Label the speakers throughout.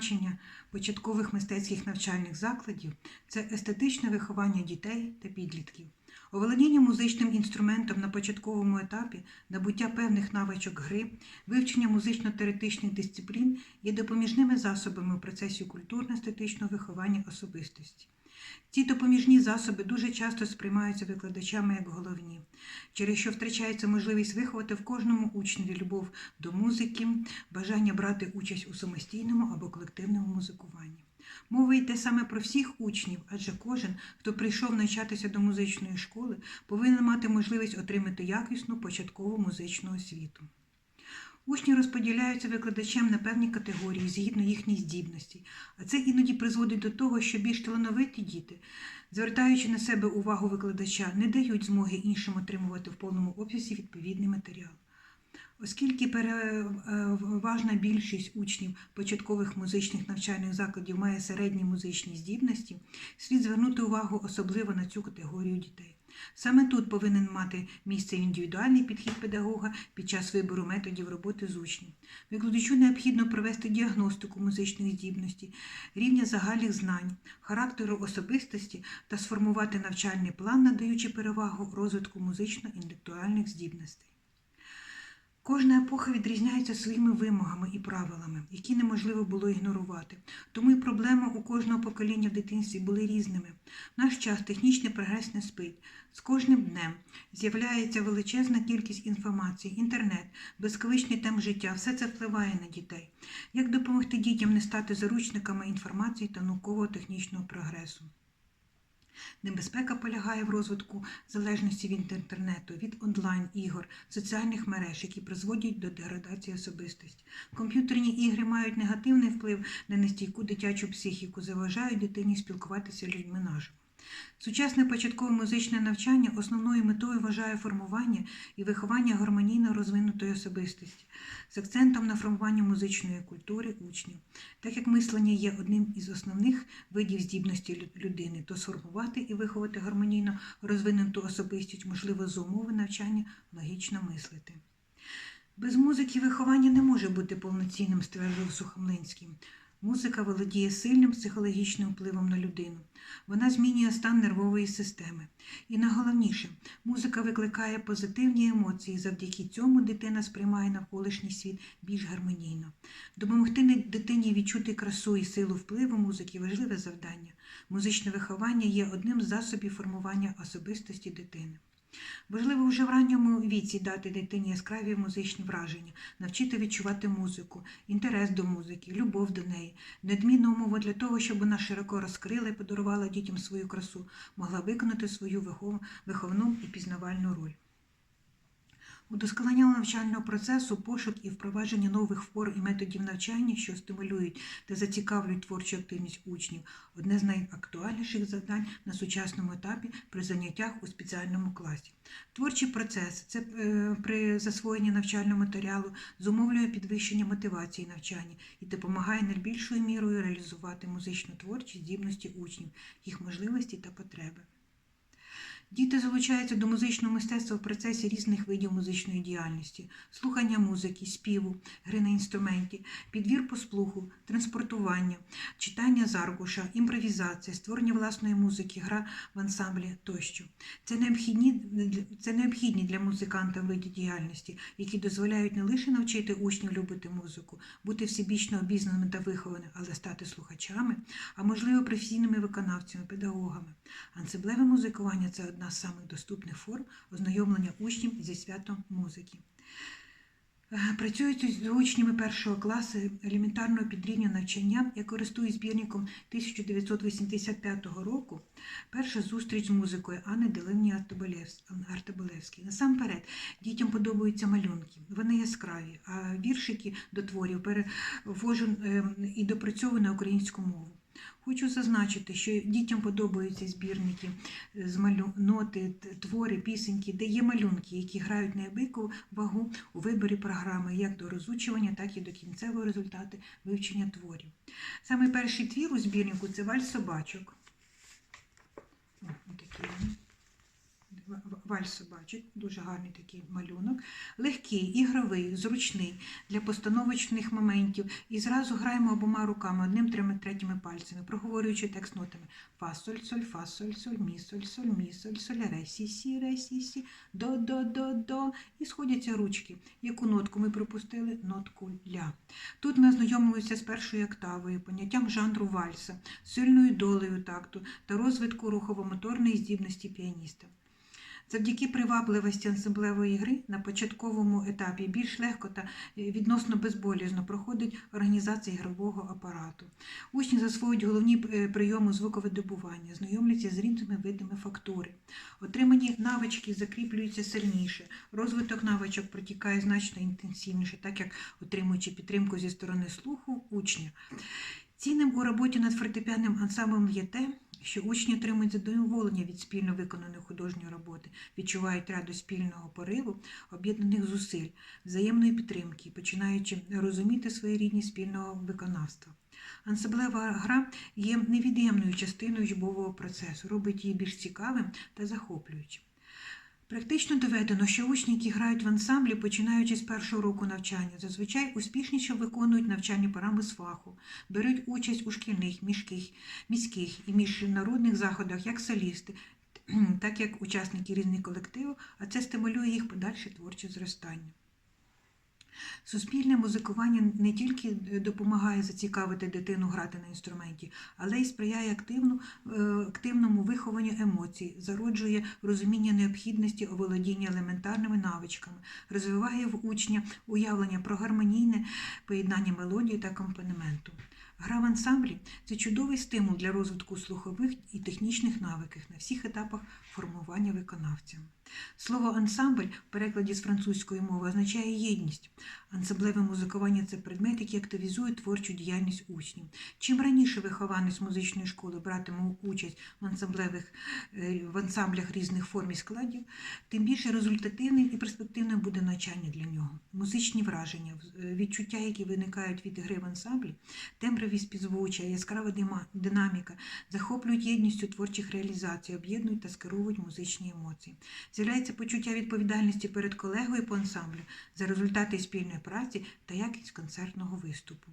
Speaker 1: значення початкових мистецьких навчальних закладів це естетичне виховання дітей та підлітків. Оволодіння музичним інструментом на початковому етапі, набуття певних навичок гри, вивчення музично-теоретичних дисциплін є допоміжними засобами у процесі культурно-естетичного виховання особистості. Ці допоміжні засоби дуже часто сприймаються викладачами як головні, через що втрачається можливість виховати в кожному учневі любов до музики, бажання брати участь у самостійному або колективному музикуванні. Мова йде саме про всіх учнів, адже кожен, хто прийшов навчатися до музичної школи, повинен мати можливість отримати якісну початкову музичну освіту. Учні розподіляються викладачем на певні категорії згідно їхніх здібностей, а це іноді призводить до того, що більш талановиті діти, звертаючи на себе увагу викладача, не дають змоги іншим отримувати в повному обсязі відповідний матеріал. Оскільки переважна більшість учнів початкових музичних навчальних закладів має середні музичні здібності, слід звернути увагу особливо на цю категорію дітей. Саме тут повинен мати місце індивідуальний підхід педагога під час вибору методів роботи з учнем. Викладачу необхідно провести діагностику музичних здібностей, рівня загальних знань, характеру особистості та сформувати навчальний план, надаючи перевагу розвитку музично-інтелектуальних здібностей. Кожна епоха відрізняється своїми вимогами і правилами, які неможливо було ігнорувати. Тому і проблеми у кожного покоління в дитинстві були різними. В наш час технічний прогрес не спить. З кожним днем з'являється величезна кількість інформації, інтернет, безколичний темп життя. Все це впливає на дітей. Як допомогти дітям не стати заручниками інформації та наукового технічного прогресу? Небезпека полягає в розвитку залежності від інтернету, від онлайн-ігор, соціальних мереж, які призводять до деградації особистості. Комп'ютерні ігри мають негативний вплив на нестійку дитячу психіку, заважають дитині спілкуватися людьми наживо. Сучасне початкове музичне навчання основною метою вважає формування і виховання гармонійно розвинутої особистості з акцентом на формування музичної культури учнів. Так як мислення є одним із основних видів здібності людини, то сформувати і виховати гармонійно розвинуту особистість можливо за умови навчання логічно мислити. Без музики виховання не може бути повноцінним, стверджував Сухомлинський. Музика володіє сильним психологічним впливом на людину. Вона змінює стан нервової системи. І найголовніше, музика викликає позитивні емоції. Завдяки цьому дитина сприймає навколишній світ більш гармонійно. Допомогти дитині відчути красу і силу впливу музики важливе завдання. Музичне виховання є одним з засобів формування особистості дитини. Важливо вже в ранньому віці дати дитині яскраві музичні враження, навчити відчувати музику, інтерес до музики, любов до неї, недмінна умова для того, щоб вона широко розкрила і подарувала дітям свою красу, могла виконати свою виховну і пізнавальну роль. Удосконалення навчального процесу, пошук і впровадження нових впор і методів навчання, що стимулюють та зацікавлюють творчу активність учнів одне з найактуальніших завдань на сучасному етапі при заняттях у спеціальному класі. Творчий процес це е, при засвоєнні навчального матеріалу зумовлює підвищення мотивації навчання і допомагає найбільшою мірою реалізувати музичну творчість здібності учнів, їх можливості та потреби. Діти залучаються до музичного мистецтва в процесі різних видів музичної діяльності: слухання музики, співу, гри на інструменті, підвір по слуху, транспортування, читання з аркуша, імпровізація, створення власної музики, гра в ансамблі тощо. Це необхідні, це необхідні для музиканта види діяльності, які дозволяють не лише навчити учнів любити музику, бути всебічно обізнаними та вихованими, але стати слухачами, а можливо професійними виконавцями, педагогами. Ансамблеве музикування це одна з самих доступних форм ознайомлення учнів зі святом музики. Е, Працюють з учнями першого класу елементарного підрівня навчання. Я користуюсь збірником 1985 року. Перша зустріч з музикою Анни Делевні Артеболевської. Насамперед, дітям подобаються малюнки, вони яскраві, а віршики до творів перевожу ем, і допрацьовую на українську мову. Хочу зазначити, що дітям подобаються збірники з малю... ноти, твори, пісеньки, де є малюнки, які грають неабияку вагу у виборі програми як до розучування, так і до кінцевого результату вивчення творів. Саме перший твір у збірнику це вальс собачок. О, отакі вони. В- в- бачить, дуже гарний такий малюнок. Легкий, ігровий, зручний для постановочних моментів. І зразу граємо обома руками, одним трьома третіми пальцями, проговорюючи текст нотами. Фа, соль, соль, фа, соль, соль, мі, соль, соль, мі, соль, соль, ре, сі, сі, ре, сі, сі, до, до, до, до. І сходяться ручки. Яку нотку ми пропустили? Нотку ля. Тут ми ознайомилися з першою октавою, поняттям жанру вальса, сильною долею такту та розвитку рухово-моторної здібності піаніста. Завдяки привабливості ансамблевої гри на початковому етапі більш легко та е, відносно безболізно проходить організація ігрового апарату. Учні засвоюють головні е, прийоми звуковидобування, знайомляться з різними видами фактури. Отримані навички закріплюються сильніше, розвиток навичок протікає значно інтенсивніше, так як отримуючи підтримку зі сторони слуху учня. Цінним у роботі над фортепіанним ансамблем є те, що учні отримують задоволення від спільно виконаної художньої роботи, відчувають радість спільного пориву, об'єднаних зусиль, взаємної підтримки, починаючи розуміти свої рідні спільного виконавства. Ансамблева гра є невід'ємною частиною учбового процесу, робить її більш цікавим та захоплюючим. Практично доведено, що учні, які грають в ансамблі, починаючи з першого року навчання, зазвичай успішніше виконують навчальні програми з фаху, беруть участь у шкільних, міських, міських і міжнародних заходах як солісти, так як учасники різних колективів, а це стимулює їх подальше творче зростання. Суспільне музикування не тільки е, допомагає зацікавити дитину грати на інструменті, але й сприяє активну, е, активному вихованню емоцій, зароджує розуміння необхідності оволодіння елементарними навичками, розвиває в учня уявлення про гармонійне поєднання мелодії та акомпанементу. Гра в ансамблі це чудовий стимул для розвитку слухових і технічних навиків на всіх етапах формування виконавця. Слово ансамбль в перекладі з французької мови означає єдність. Ансамблеве музикування це предмет, який активізує творчу діяльність учнів. Чим раніше вихованець музичної школи братиме участь в ансамблевих е, в ансамблях різних форм і складів, тим більше результативним і перспективним буде навчання для нього. Музичні враження, е, відчуття, які виникають від гри в ансамблі, темброві співзвуччя, яскрава динаміка захоплюють єдністю творчих реалізацій, об'єднують та скеровують музичні емоції. З'являється почуття відповідальності перед колегою по ансамблю за результати спільної праці та якість концертного виступу.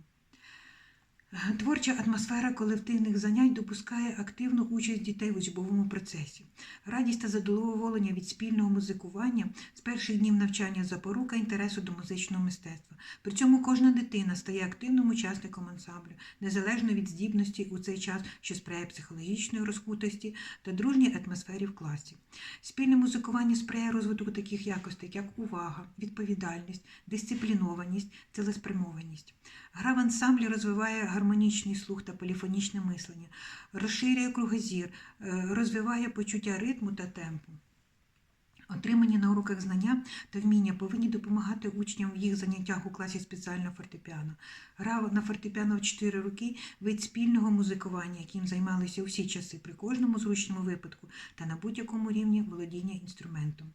Speaker 1: Творча атмосфера колективних занять допускає активну участь дітей в учбовому процесі. Радість та задоволення від спільного музикування з перших днів навчання запорука інтересу до музичного мистецтва. При цьому кожна дитина стає активним учасником ансамблю, незалежно від здібності у цей час, що сприяє психологічної розкутості та дружній атмосфері в класі. Спільне музикування сприяє розвитку таких якостей, як увага, відповідальність, дисциплінованість, цілеспрямованість. Гра в ансамблі розвиває гармонічний слух та поліфонічне мислення, розширює кругозір, е, розвиває почуття ритму та темпу. Отримані на уроках знання та вміння повинні допомагати учням в їх заняттях у класі спеціального фортепіано. Гра на фортепіано в 4 роки вид спільного музикування, яким займалися усі часи при кожному зручному випадку та на будь-якому рівні володіння інструментом.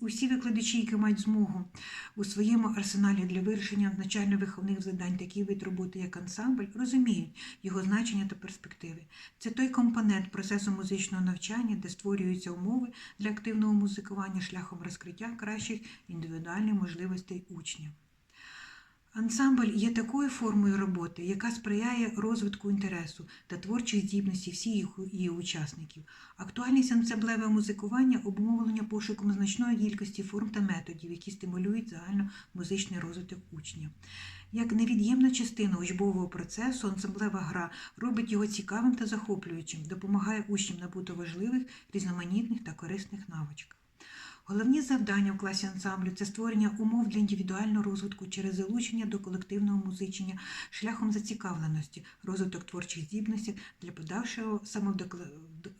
Speaker 1: Усі викладачі, які мають змогу у своєму арсеналі для вирішення навчально-виховних завдань такий вид роботи, як ансамбль, розуміють його значення та перспективи. Це той компонент процесу музичного навчання, де створюються умови для активного музикування шляхом розкриття кращих індивідуальних можливостей учня. Ансамбль є такою формою роботи, яка сприяє розвитку інтересу та творчих здібностей всіх її учасників. Актуальність ансамблевого музикування обумовлення пошуком значної кількості форм та методів, які стимулюють загально музичний розвиток учня. Як невід'ємна частина учбового процесу, ансамблева гра робить його цікавим та захоплюючим, допомагає учням набути важливих, різноманітних та корисних навичок. Головні завдання в класі ансамблю це створення умов для індивідуального розвитку через залучення до колективного музичення шляхом зацікавленості, розвиток творчих здібностей для подальшого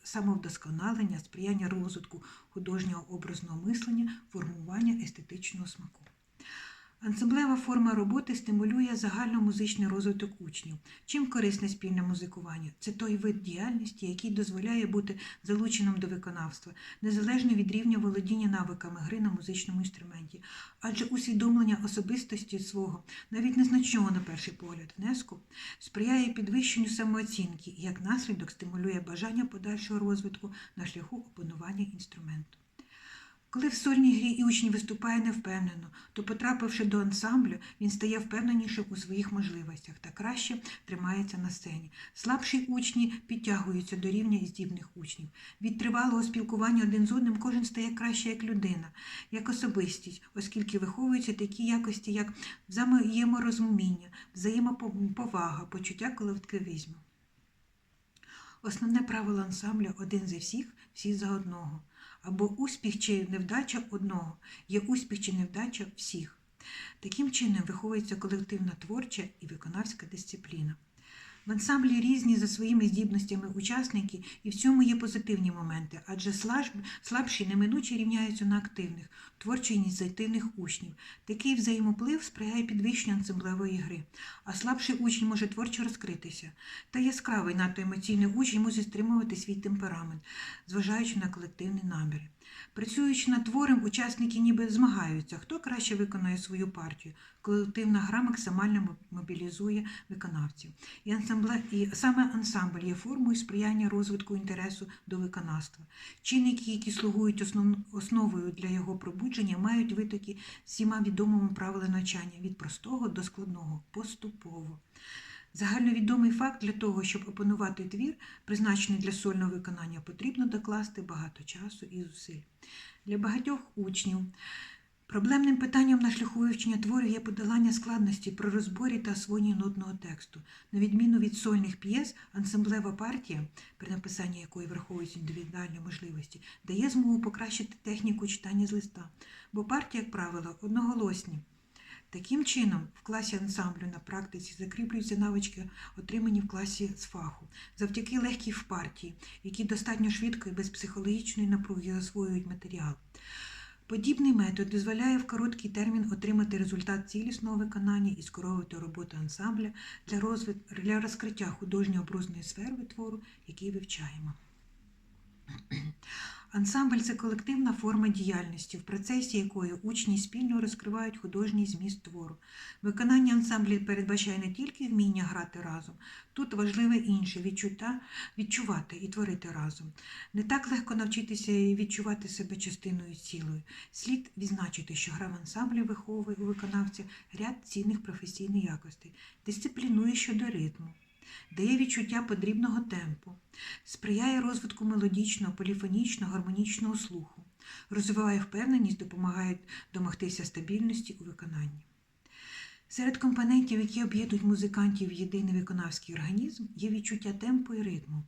Speaker 1: самовдосконалення, сприяння розвитку художнього образного мислення, формування естетичного смаку. Ансамблева форма роботи стимулює загальномузичний розвиток учнів. Чим корисне спільне музикування? Це той вид діяльності, який дозволяє бути залученим до виконавства, незалежно від рівня володіння навиками гри на музичному інструменті. Адже усвідомлення особистості свого, навіть незначного на перший погляд, внеску, сприяє підвищенню самооцінки і як наслідок стимулює бажання подальшого розвитку на шляху опанування інструменту. Коли в сольній грі і учень виступає невпевнено, то, потрапивши до ансамблю, він стає впевненішим у своїх можливостях та краще тримається на сцені. Слабші учні підтягуються до рівня і здібних учнів. Від тривалого спілкування один з одним кожен стає краще як людина, як особистість, оскільки виховуються такі якості, як взаєморозуміння, взаємоповага, почуття колективізму. Основне правило ансамбля один за всіх, всі за одного. Або успіх чи невдача одного, є успіх чи невдача всіх. Таким чином виховується колективна творча і виконавська дисципліна. В ансамблі різні за своїми здібностями учасники, і в цьому є позитивні моменти, адже слабші неминуче рівняються на активних, творчо ініціативних учнів. Такий взаємоплив сприяє підвищенню ансамблевої гри, а слабший учень може творчо розкритися. Та яскравий надто емоційний учень може стримувати свій темперамент, зважаючи на колективні наміри. Працюючи над твором, учасники ніби змагаються, хто краще виконає свою партію. Колективна гра максимально мобілізує виконавців. І, ансамбле, і саме ансамбль є формою сприяння розвитку інтересу до виконавства. Чинники, які слугують основ, основою для його пробудження, мають витоки всіма відомими правилами навчання від простого до складного поступово. Загальновідомий факт для того, щоб опанувати твір, призначений для сольного виконання, потрібно докласти багато часу і зусиль. Для багатьох учнів проблемним питанням на шляху вивчення творів є подолання складності при розборі та освоєнні нотного тексту. На відміну від сольних п'єс, ансамблева партія, при написанні якої враховуються індивідуальні можливості, дає змогу покращити техніку читання з листа, бо партії, як правило, одноголосні. Таким чином, в класі ансамблю на практиці закріплюються навички, отримані в класі з фаху, завдяки легкій в партії, які достатньо швидко і без психологічної напруги засвоюють матеріал. Подібний метод дозволяє в короткий термін отримати результат цілісного виконання і скоровувати роботу ансамбля для, розвит... для розкриття художньо-образної сфери твору, який вивчаємо. Ансамбль це колективна форма діяльності, в процесі якої учні спільно розкривають художній зміст твору. Виконання ансамблів передбачає не тільки вміння грати разом, тут важливе інше відчуття, відчувати і творити разом. Не так легко навчитися відчувати себе частиною цілою. Слід відзначити, що гра в ансамблі виховує у виконавця ряд цінних професійних якостей, дисциплінує щодо ритму, дає відчуття подрібного темпу, сприяє розвитку мелодічного, поліфонічного, гармонічного слуху, розвиває впевненість, допомагає домогтися стабільності у виконанні. Серед компонентів, які об'єднують музикантів в єдиний виконавський організм, є відчуття темпу і ритму.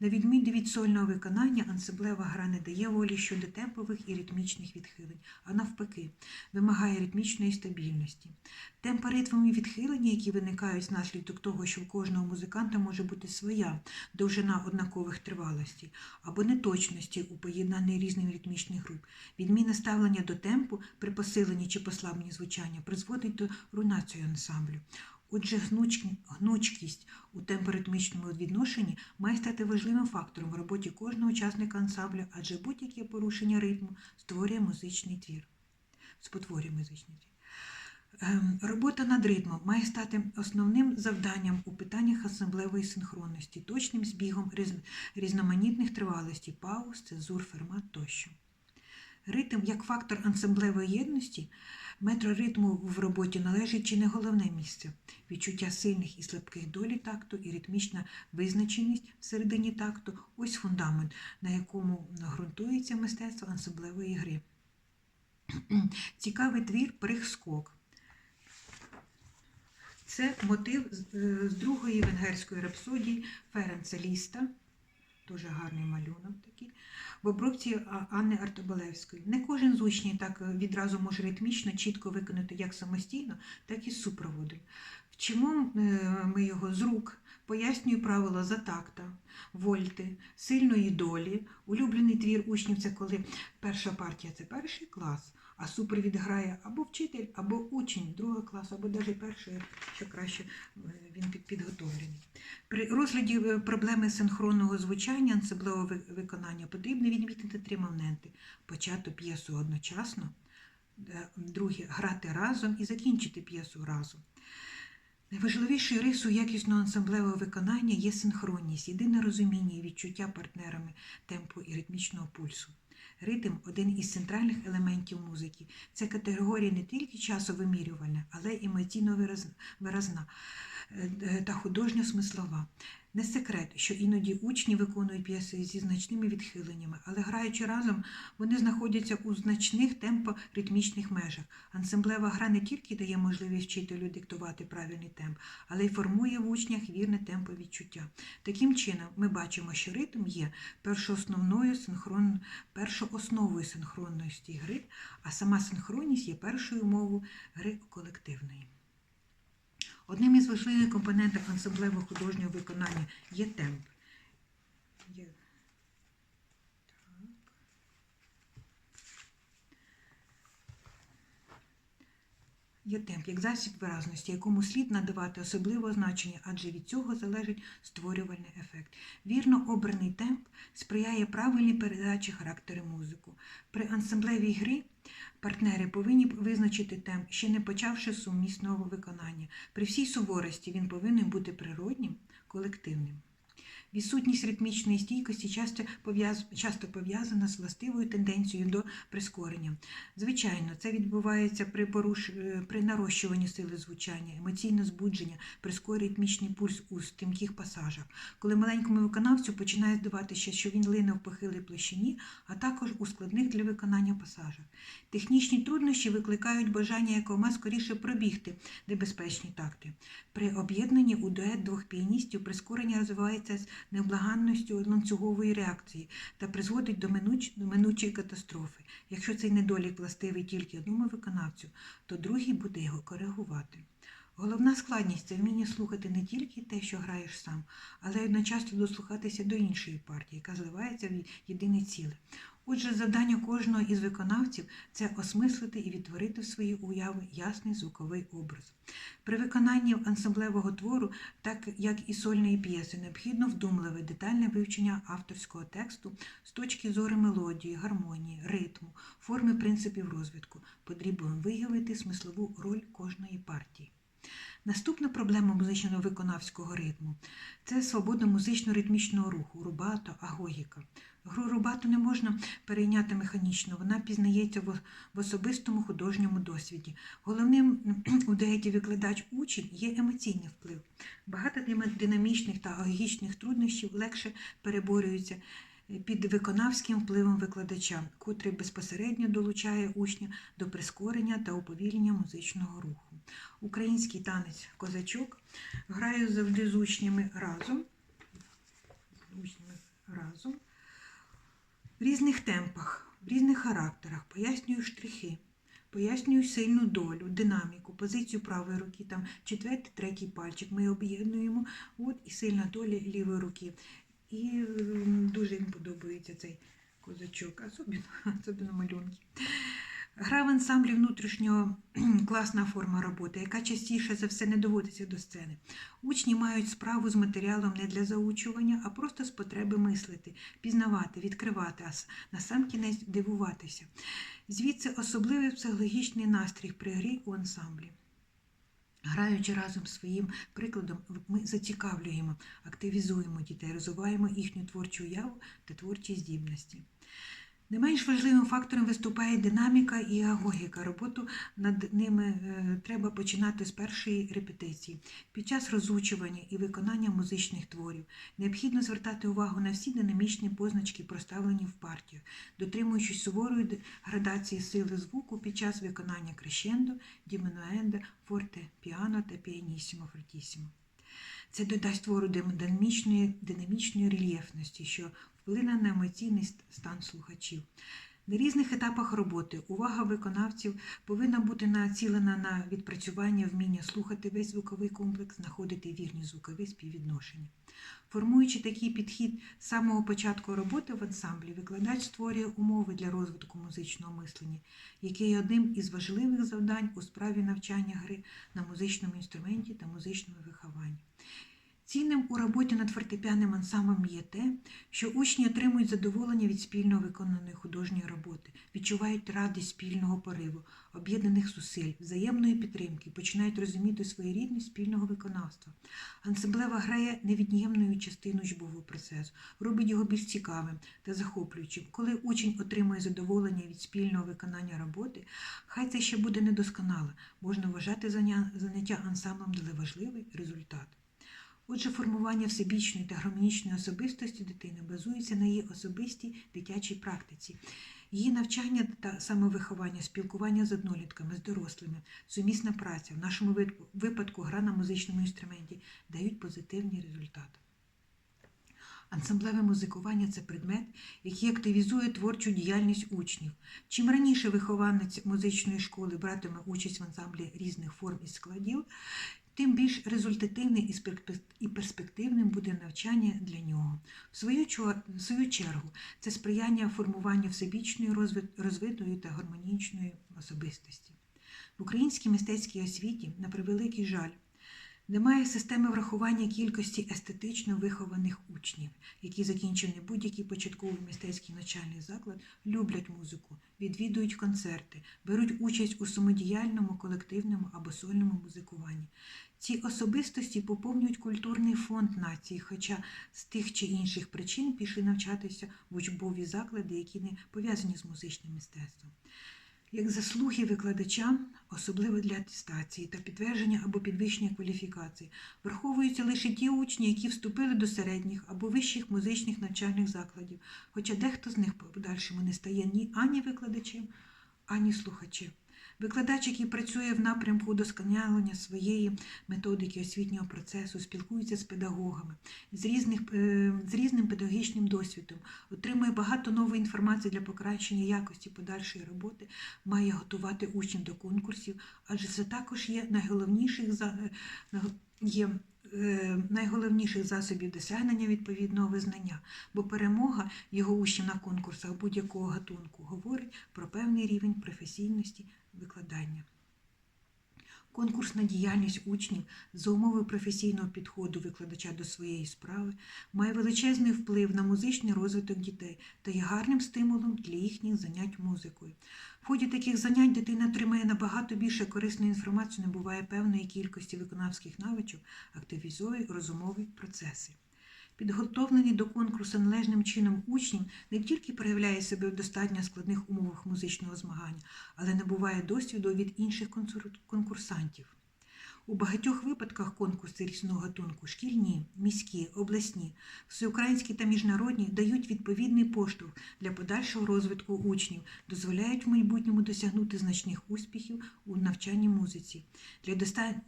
Speaker 1: На відміну від сольного виконання, ансамблева гра не дає волі щодо темпових і ритмічних відхилень, а навпаки, вимагає ритмічної стабільності. Темпи ритмом і відхилення, які виникають внаслідок того, що у кожного музиканта може бути своя довжина однакових тривалостей або неточності у поєднанні різних ритмічних груп. Відмінне ставлення до темпу при посиленні чи послабленні звучання призводить до руйнації ансамблю. Отже, гнучкість у темпоритмічному відношенні має стати важливим фактором в роботі кожного учасника ансамблю, адже будь-яке порушення ритму створює музичний твір. Спотворює музичний твір. Ем, Робота над ритмом має стати основним завданням у питаннях асамблевої синхронності, точним збігом різноманітних тривалостей, пауз, цезур, фермат тощо. Ритм як фактор ансамблевої єдності, метро ритму в роботі належить чи не головне місце. Відчуття сильних і слабких долі такту і ритмічна визначеність всередині такту ось фундамент, на якому ґрунтується мистецтво ансамблевої гри. Цікавий твір прихскок. Це мотив е, з другої венгерської рапсодії Ференца Ліста. Дуже гарний малюнок такий. В обробці Анни Артобалевської. Не кожен з учнів так е, відразу може ритмічно, чітко виконати як самостійно, так і з супроводом. Вчимо е, ми його з рук, пояснюю правила за такта, вольти, сильної долі. Улюблений твір учнів це коли перша партія це перший клас, а супровід грає або вчитель, або учень другого класу, або навіть перший, що краще він підготовлений. При розгляді е, проблеми синхронного звучання ансамблевого виконання потрібно відмітити три моменти: почати п'єсу одночасно, е, друге грати разом і закінчити п'єсу разом. Найважливішою рисою якісного ансамблевого виконання є синхронність, єдине розуміння і відчуття партнерами темпу і ритмічного пульсу. Ритм один із центральних елементів музики. Це категорія не тільки часовимірювальна, але й емоційно виразна е, е, та художньо смислова. Не секрет, що іноді учні виконують п'єси зі значними відхиленнями, але граючи разом, вони знаходяться у значних темпоритмічних межах. Ансамблева гра не тільки дає можливість вчителю диктувати правильний темп, але й формує в учнях вірне темповідчуття. Таким чином, ми бачимо, що ритм є першоосновною синхрон... першоосновою синхронності гри, а сама синхронність є першою умовою гри колективної. Одним із важливих компонентів ансамблевого художнього виконання є темп. Є... Є темп як засіб виразності, якому слід надавати особливе значення, адже від цього залежить створювальний ефект. Вірно обраний темп сприяє правильній передачі характеру музику. При ансамблевій грі партнери повинні визначити темп, ще не почавши сумісного виконання. При всій суворості він повинен бути природнім, колективним. Відсутність ритмічної стійкості часто, часто пов'язана з властивою тенденцією до прискорення. Звичайно, це відбувається при, поруш... е, при нарощуванні сили звучання, емоційне збудження, прискорює ритмічний пульс у стрімких пасажах, коли маленькому виконавцю починає здаватися, що він лине в похилій площині, а також у складних для виконання пасажах. Технічні труднощі викликають бажання якомога скоріше пробігти небезпечні такти. При об'єднанні у дует двох піаністів прискорення розвивається з невблаганністю ланцюгової реакції та призводить до минучої катастрофи. Якщо цей недолік властивий тільки одному виконавцю, то другий буде його коригувати. Головна складність це вміння слухати не тільки те, що граєш сам, але й одночасно дослухатися до іншої партії, яка зливається в єдине ціле. Отже, завдання кожного із виконавців це осмислити і відтворити в свої уяви ясний звуковий образ. При виконанні ансамблевого твору, так як і сольної п'єси, необхідно вдумливе детальне вивчення авторського тексту з точки зору мелодії, гармонії, ритму, форми принципів розвитку. Потрібно виявити смислову роль кожної партії. Наступна проблема музичного виконавського ритму це свобода музично-ритмічного руху, рубато, агогіка. Гру рубату не можна перейняти механічно, вона пізнається в особистому художньому досвіді. Головним у дуеті викладач учень є емоційний вплив. Багато динамічних та агогічних труднощів легше переборюються під виконавським впливом викладача, котрий безпосередньо долучає учня до прискорення та уповільнення музичного руху. Український танець козачок грає завжди з учнями разом, з учнями разом в різних темпах, в різних характерах, пояснюю штрихи, пояснюю сильну долю, динаміку, позицію правої руки, там четвертий, третій пальчик. Ми об'єднуємо от, і сильна доля лівої руки. І дуже їм подобається цей козачок, особливо малюнки. Гра в ансамблі внутрішнього класна форма роботи, яка частіше за все не доводиться до сцени. Учні мають справу з матеріалом не для заучування, а просто з потреби мислити, пізнавати, відкривати, а насамкінець дивуватися. Звідси особливий психологічний настрій при грі у ансамблі. Граючи разом своїм прикладом, ми зацікавлюємо, активізуємо дітей, розвиваємо їхню творчу уяву та творчі здібності. Не менш важливим фактором виступає динаміка і агогіка. Роботу над ними е, треба починати з першої репетиції. Під час розучування і виконання музичних творів необхідно звертати увагу на всі динамічні позначки, проставлені в партіях, дотримуючись суворої градації сили звуку під час виконання крещендо, дімінуендо, форте, піано та піанісімо, фортісімо. Це додасть твору динамічної, динамічної рельєфності, що вплине на емоційний стан слухачів. На різних етапах роботи увага виконавців повинна бути націлена на відпрацювання вміння слухати весь звуковий комплекс, знаходити вірні звукові співвідношення. Формуючи такий підхід з самого початку роботи в ансамблі, викладач створює умови для розвитку музичного мислення, яке є одним із важливих завдань у справі навчання гри на музичному інструменті та музичному вихованні. Цінним у роботі над фортепіанним ансамблем є те, що учні отримують задоволення від спільно виконаної художньої роботи, відчувають радість спільного пориву, об'єднаних зусиль, взаємної підтримки, починають розуміти своєрідність спільного виконавства. Ансамблева гра є невід'ємною частиною учбового процесу, робить його більш цікавим та захоплюючим. Коли учень отримує задоволення від спільного виконання роботи, хай це ще буде недосконало, можна вважати заняття ансамблем за важливий результат. Отже, формування всебічної та гармонічної особистості дитини базується на її особистій дитячій практиці. Її навчання та самовиховання, спілкування з однолітками, з дорослими, сумісна праця, в нашому випадку- гра на музичному інструменті дають позитивні результати. Ансамблеве музикування це предмет, який активізує творчу діяльність учнів. Чим раніше вихованець музичної школи братиме участь в ансамблі різних форм і складів, тим більш результативним і перспективним буде навчання для нього. В свою, чергу, це сприяння формуванню всебічної розви- розвитої та гармонічної особистості. В українській мистецькій освіті, на превеликий жаль, немає системи врахування кількості естетично вихованих учнів, які закінчили будь-який початковий мистецький навчальний заклад, люблять музику, відвідують концерти, беруть участь у самодіяльному, колективному або сольному музикуванні. Ці особистості поповнюють культурний фонд нації, хоча з тих чи інших причин пішли навчатися в учбові заклади, які не пов'язані з музичним мистецтвом. Як заслуги викладача, особливо для атестації та підтвердження або підвищення кваліфікації, враховуються лише ті учні, які вступили до середніх або вищих музичних навчальних закладів, хоча дехто з них по подальшому не стає ні ані викладачем, ані слухачем. Викладач, який працює в напрямку удосконалення своєї методики освітнього процесу, спілкується з педагогами з, різних, е, з різним педагогічним досвідом, отримує багато нової інформації для покращення якості подальшої роботи, має готувати учнів до конкурсів, адже це також є найголовніших е, є. е, Найголовніших засобів досягнення відповідного визнання, бо перемога його учнів на конкурсах будь-якого гатунку говорить про певний рівень професійності викладання. Конкурсна діяльність учнів за умови професійного підходу викладача до своєї справи має величезний вплив на музичний розвиток дітей та є гарним стимулом для їхніх занять музикою. В ході таких занять дитина отримає набагато більше корисної інформації, набуває певної кількості виконавських навичок, активізує розумові процеси. Підготовлені до конкурсу належним чином учнів не тільки проявляє себе в достатньо складних умовах музичного змагання, але набуває досвіду від інших конкурсантів. У багатьох випадках конкурси різного гатунку шкільні, міські, обласні, всеукраїнські та міжнародні дають відповідний поштовх для подальшого розвитку учнів, дозволяють в майбутньому досягнути значних успіхів у навчанні музиці.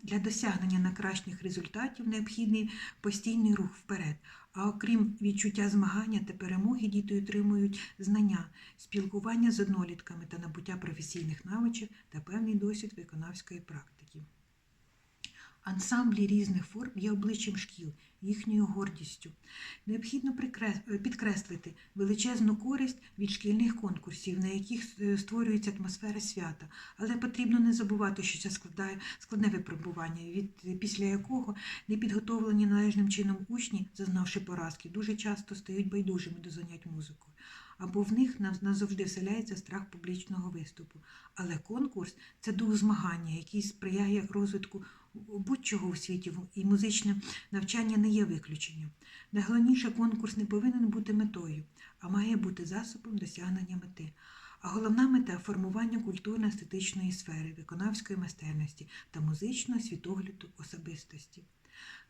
Speaker 1: Для, досягнення найкращих результатів необхідний постійний рух вперед. А окрім відчуття змагання та перемоги, діти отримують знання, спілкування з однолітками та набуття професійних навичок та певний досвід виконавської практики. Ансамблі різних форм є обличчям шкіл, їхньою гордістю. Необхідно підкреслити величезну користь від шкільних конкурсів, на яких е, створюється атмосфера свята, але потрібно не забувати, що це складає складне випробування, від після якого непідготовлені належним чином учні, зазнавши поразки, дуже часто стають байдужими до занять музикою. Або в них наз- назавжди вселяється страх публічного виступу. Але конкурс це дух змагання, який сприяє розвитку будь-чого у світі, і музичне навчання не є виключенням. Найголовніше конкурс не повинен бути метою, а має бути засобом досягнення мети. А головна мета формування культурно-естетичної сфери, виконавської майстерності та музичного світогляду особистості.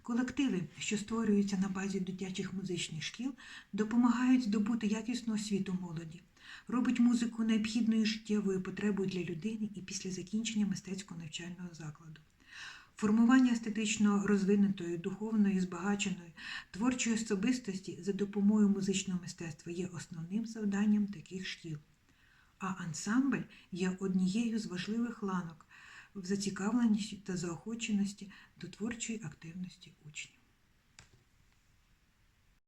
Speaker 1: Колективи, що створюються на базі дитячих музичних шкіл, допомагають здобути якісну освіту молоді, робить музику необхідною життєвою потребою для людини і після закінчення мистецького навчального закладу. Формування естетично розвинутої, духовної, збагаченої, творчої особистості за допомогою музичного мистецтва є основним завданням таких шкіл. А ансамбль є однією з важливих ланок в зацікавленості та заохоченості до творчої активності учнів.